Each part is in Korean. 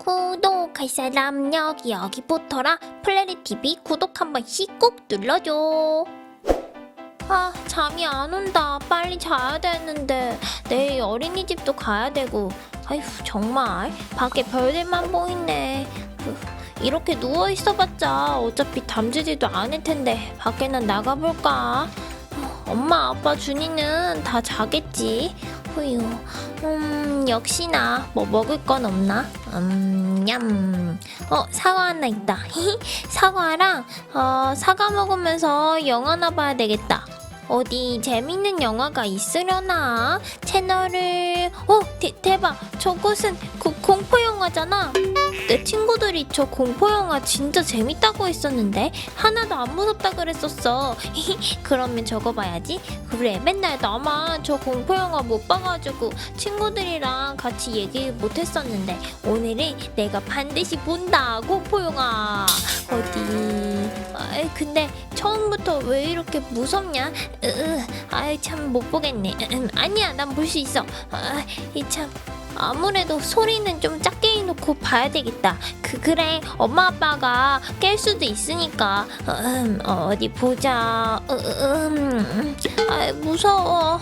구독할 사람 여기 여기부터라 플레리 TV 구독 한 번씩 꼭 눌러줘. 아 잠이 안 온다. 빨리 자야 되는데 내일 어린이집도 가야 되고. 아휴 정말 밖에 별들만 보이네. 후, 이렇게 누워 있어봤자 어차피 잠들지도 않을 텐데 밖에는 나가볼까? 어, 엄마 아빠 준이는 다 자겠지. 후유. 음, 역시나 뭐 먹을 건 없나? 음, 냠. 어, 사과 하나 있다. 사과랑 어, 사과 먹으면서 영화나 봐야 되겠다. 어디 재밌는 영화가 있으려나? 채널을 어 대, 대박 저것은 그 공포 영화잖아. 내 친구들이 저 공포 영화 진짜 재밌다고 했었는데 하나도 안 무섭다 그랬었어. 그러면 저거 봐야지. 그래 맨날 나만 저 공포 영화 못 봐가지고 친구들이랑 같이 얘기 못 했었는데 오늘은 내가 반드시 본다 공포 영화. 어디? 아이 근데 처음부터 왜 이렇게 무섭냐? 으, 아이 참 못 보겠네. 음, 아니야, 난 볼 수 있어. 아, 이참 아무래도 소리는 좀 작게 해놓고 봐야 되겠다. 그 그래, 엄마 아빠가 깰 수도 있으니까. 음, 어디 보자. 음, 음, 아, 무서워.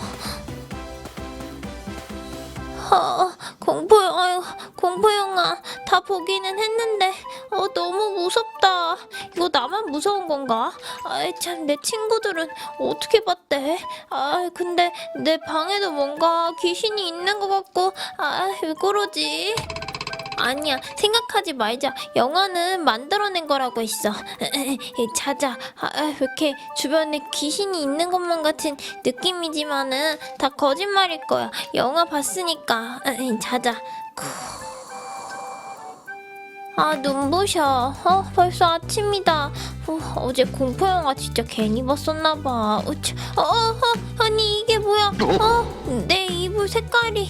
어, 공포 아유 공포 영화 다 보기는 했는데 어 너무 무섭다. 이거 나만 무서운 건가? 아이 참 내 친구들은 어떻게 봤대? 아 근데 내 방에도 뭔가 귀신이 있는 것 같고 아 왜 그러지? 아니야 생각하지 말자. 영화는 만들어낸 거라고 했어. 자자. 아, 왜 이렇게 주변에 귀신이 있는 것만 같은 느낌이지만은 다 거짓말일 거야. 영화 봤으니까. 자자. 아 눈부셔. 어 벌써 아침이다. 어, 어제 공포 영화 진짜 괜히 봤었나 봐. 우차. 어, 어, 어 아니 이게 뭐야? 어 내 이불 색깔이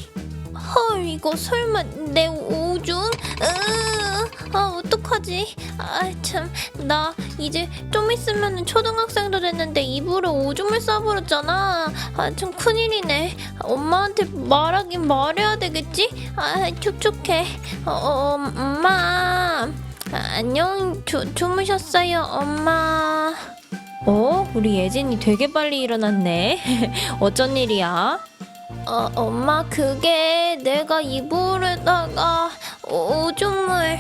헐 이거 설마 내 오줌? 으, 아 어떡하지? 아참나 이제 좀 있으면 초등학생도 됐는데 이불에 오줌을 싸버렸잖아. 아 참 큰일이네. 엄마한테 말하긴 말해야 되겠지? 아 촉촉해. 어, 어 엄마. 아, 안녕 주, 주무셨어요 엄마. 어 우리 예진이 되게 빨리 일어났네. 어쩐 일이야? 어, 엄마 그게 내가 이불에다가 오줌을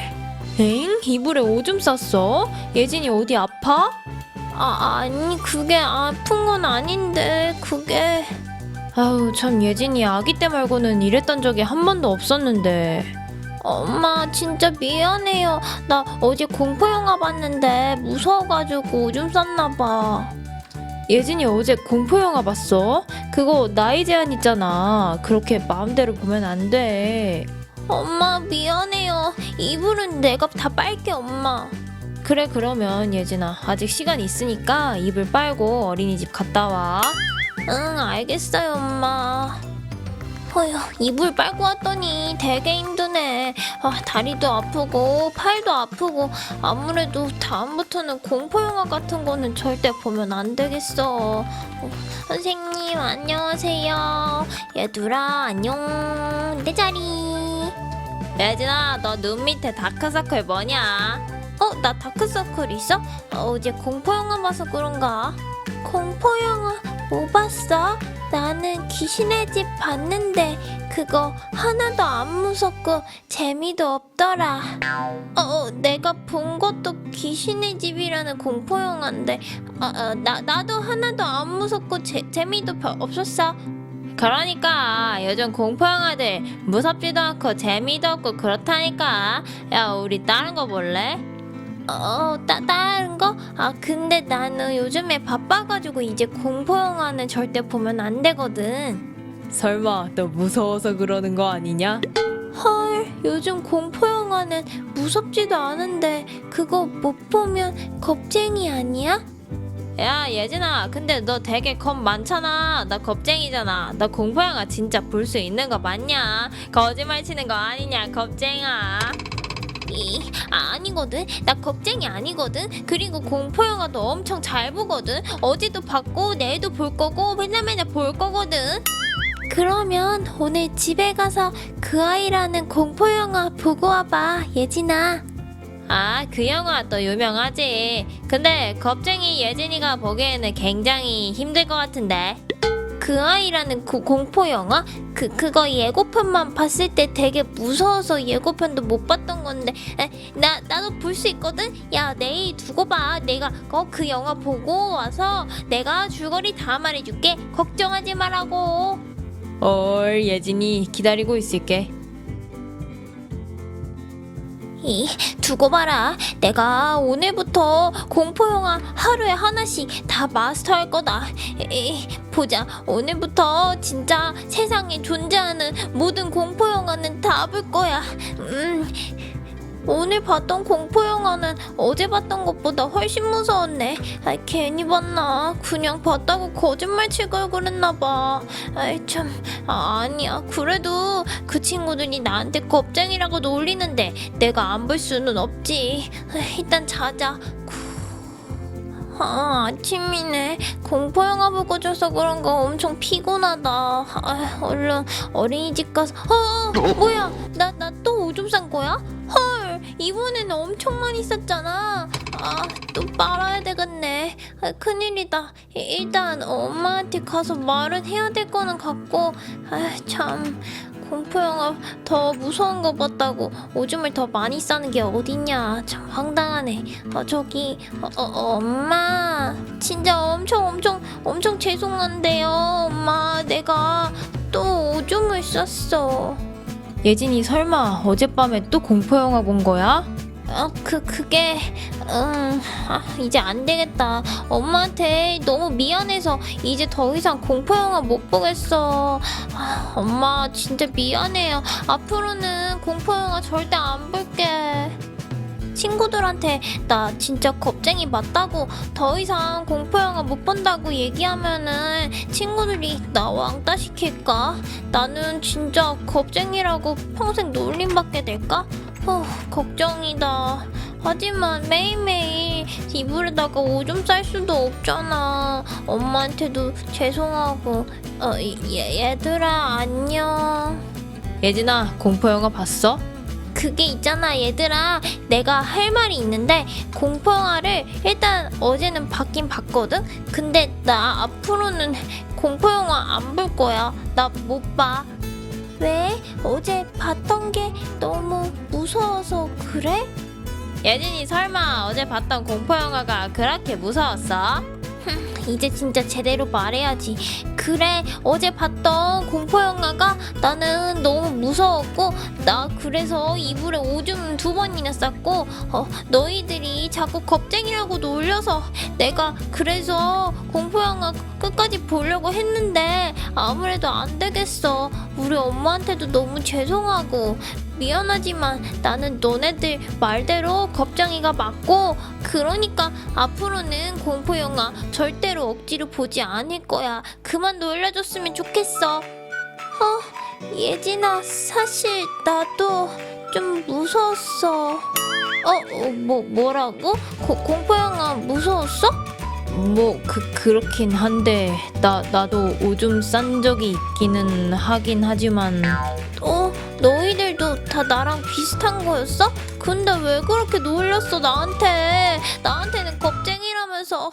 엥? 이불에 오줌 쌌어? 예진이 어디 아파? 아 아니 그게 아픈 건 아닌데 그게 아우 참 예진이 아기 때 말고는 이랬던 적이 한 번도 없었는데 엄마 진짜 미안해요 나 어제 공포 영화 봤는데 무서워가지고 오줌 쌌나 봐 예진이 어제 공포 영화 봤어? 그거 나이 제한 있잖아. 그렇게 마음대로 보면 안 돼. 엄마 미안해요. 이불은 내가 다 빨게 엄마. 그래 그러면 예진아 아직 시간 있으니까 이불 빨고 어린이집 갔다 와. 응 알겠어요 엄마. 어휴 이불 빨고 왔더니 되게 힘드네. 아, 다리도 아프고 팔도 아프고 아무래도 다음부터는 공포 영화 같은 거는 절대 보면 안 되겠어. 어, 선생님 안녕하세요. 얘들아 안녕 내 자리. 예진아 너 눈 밑에 다크서클 뭐냐? 어 나 다크서클 있어? 어, 어제 공포 영화 봐서 그런가? 공포 영화 뭐 봤어? 나는 귀신의 집 봤는데 그거 하나도 안 무섭고 재미도 없더라. 어, 어, 내가 본 것도 귀신의 집이라는 공포 영화인데 어, 어, 나 나도 하나도 안 무섭고 재, 재미도 별 없었어. 그러니까 요즘 공포 영화들 무섭지도 않고 재미도 없고 그렇다니까. 야 우리 다른 거 볼래? 어, 따, 다른 거? 아, 근데 나는 요즘에 바빠가지고 이제 공포 영화는 절대 보면 안 되거든. 설마 너 무서워서 그러는 거 아니냐? 헐, 요즘 공포 영화는 무섭지도 않은데 그거 못 보면 겁쟁이 아니야? 야 예진아 근데 너 되게 겁 많잖아 나 겁쟁이잖아 너 공포 영화 진짜 볼 수 있는 거 맞냐? 거짓말 치는 거 아니냐 겁쟁아 이, 아, 아니거든. 나 겁쟁이 아니거든. 그리고 공포 영화도 엄청 잘 보거든. 어제도 봤고 내일도 볼 거고 맨날 맨날 볼 거거든. 그러면 오늘 집에 가서 그 아이라는 공포 영화 보고 와봐, 예진아. 아, 그 영화 또 유명하지. 근데 겁쟁이 예진이가 보기에는 굉장히 힘들 것 같은데. 그 아이라는 그 공포 영화? 그 그거 예고편만 봤을 때 되게 무서워서 예고편도 못 봤던 건데 에, 나 나도 볼 수 있거든. 야 내일 두고 봐. 내가 어, 그 영화 보고 와서 내가 줄거리 다 말해줄게. 걱정하지 말라고. 얼, 예진이 기다리고 있을게. 이 두고 봐라. 내가 오늘부터 공포 영화 하루에 하나씩 다 마스터할 거다. 이, 보자. 오늘부터 진짜 세상에 존재하는 모든 공포 영화는 다 볼 거야. 음. 오늘 봤던 공포 영화는 어제 봤던 것보다 훨씬 무서웠네. 아, 괜히 봤나? 그냥 봤다고 거짓말 칠 걸 그랬나 봐. 아이 참 아, 아니야. 그래도 그 친구들이 나한테 겁쟁이라고 놀리는데 내가 안 볼 수는 없지. 아, 일단 자자. 아, 아침이네. 공포 영화 보고 자서 그런가 엄청 피곤하다. 아, 얼른 어린이집 가서. 어, 뭐야? 나 나 또 오줌 싼 거야? 헐, 이번에는 엄청 많이 쌌잖아. 아, 또 빨아야 되겠네. 아, 큰일이다. 이- 일단 엄마한테 가서 말은 해야 될 거는 같고. 아, 참. 공포 영화 더 무서운 거 봤다고 오줌을 더 많이 싸는 게 어딨냐. 참 황당하네. 어, 저기 어, 어, 어, 엄마 진짜 엄청 엄청 엄청 죄송한데요 엄마 내가 또 오줌을 쌌어 예진이 설마 어젯밤에 또 공포 영화 본 거야? 어, 그 그게 음 아, 이제 안 되겠다. 엄마한테 너무 미안해서 이제 더 이상 공포 영화 못 보겠어. 아, 엄마 진짜 미안해요. 앞으로는 공포 영화 절대 안 볼게 친구들한테 나 진짜 겁쟁이 맞다고 더 이상 공포 영화 못 본다고 얘기하면은 친구들이 나 왕따 시킬까? 나는 진짜 겁쟁이라고 평생 놀림받게 될까? 어, 걱정이다. 하지만 매일매일 이불에다가 오줌 쌀 수도 없잖아. 엄마한테도 죄송하고. 어, 얘, 얘들아, 안녕. 예진아, 공포 영화 봤어? 그게 있잖아 얘들아 내가 할 말이 있는데 공포 영화를 일단 어제는 봤긴 봤거든 근데 나 앞으로는 공포 영화 안 볼 거야 나 못 봐 왜? 어제 봤던 게 너무 무서워서 그래? 예진이 설마 어제 봤던 공포 영화가 그렇게 무서웠어? 이제 진짜 제대로 말해야지. 그래, 어제 봤던 공포 영화가 나는 너무 무서웠고, 나 그래서 이불에 오줌 두 번이나 쌌고, 어, 너희들이 자꾸 겁쟁이라고 놀려서 내가 그래서 공포 영화 끝까지 보려고 했는데 아무래도 안 되겠어. 우리 엄마한테도 너무 죄송하고, 미안하지만 나는 너네들 말대로 겁쟁이가 맞고 그러니까 앞으로는 공포 영화 절대로 억지로 보지 않을 거야. 그만 놀려줬으면 좋겠어. 어, 예진아, 사실 나도 좀 무서웠어. 어, 어, 뭐 뭐라고? 고, 공포 영화 무서웠어? 뭐 그 그렇긴 한데 나 나도 오줌 싼 적이 있기는 하긴 하지만 어, 너희들도 다 나랑 비슷한 거였어? 근데 왜 그렇게 놀렸어 나한테? 나한테는 겁쟁이라면서.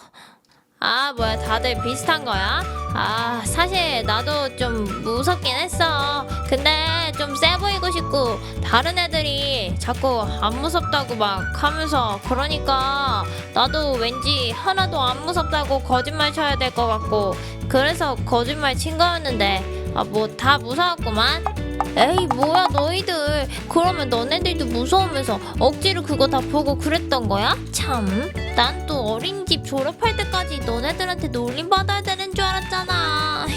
아 뭐야 다들 비슷한 거야? 아 사실 나도 좀 무섭긴 했어 근데 좀 세 보이고 싶고 다른 애들이 자꾸 안 무섭다고 막 하면서 그러니까 나도 왠지 하나도 안 무섭다고 거짓말 쳐야 될 것 같고 그래서 거짓말 친 거였는데 아 뭐 다 무서웠구만. 에이 뭐야 너희들. 그러면 너네들도 무서우면서 억지로 그거 다 보고 그랬던 거야? 참. 난 또 어린이집 졸업할 때까지 너네들한테 놀림 받아야 되는 줄 알았잖아.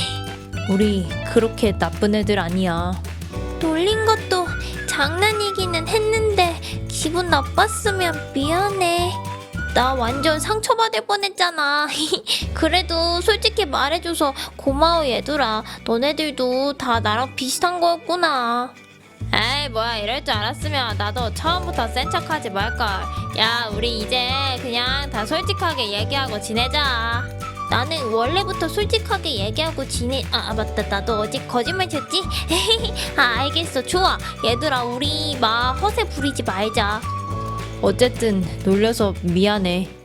우리 그렇게 나쁜 애들 아니야. 놀린 것도 장난이기는 했는데 기분 나빴으면 미안해 나 완전 상처받을 뻔했잖아. 그래도 솔직히 말해줘서 고마워 얘들아. 너네들도 다 나랑 비슷한 거였구나. 에이 뭐야. 이럴 줄 알았으면 나도 처음부터 센 척하지 말걸. 야 우리 이제 그냥 다 솔직하게 얘기하고 지내자. 나는 원래부터 솔직하게 얘기하고 지내 아 아, 맞다. 나도 어제 거짓말 쳤지? 아 알겠어. 좋아. 얘들아 우리 막 허세 부리지 말자 어쨌든 놀려서 미안해.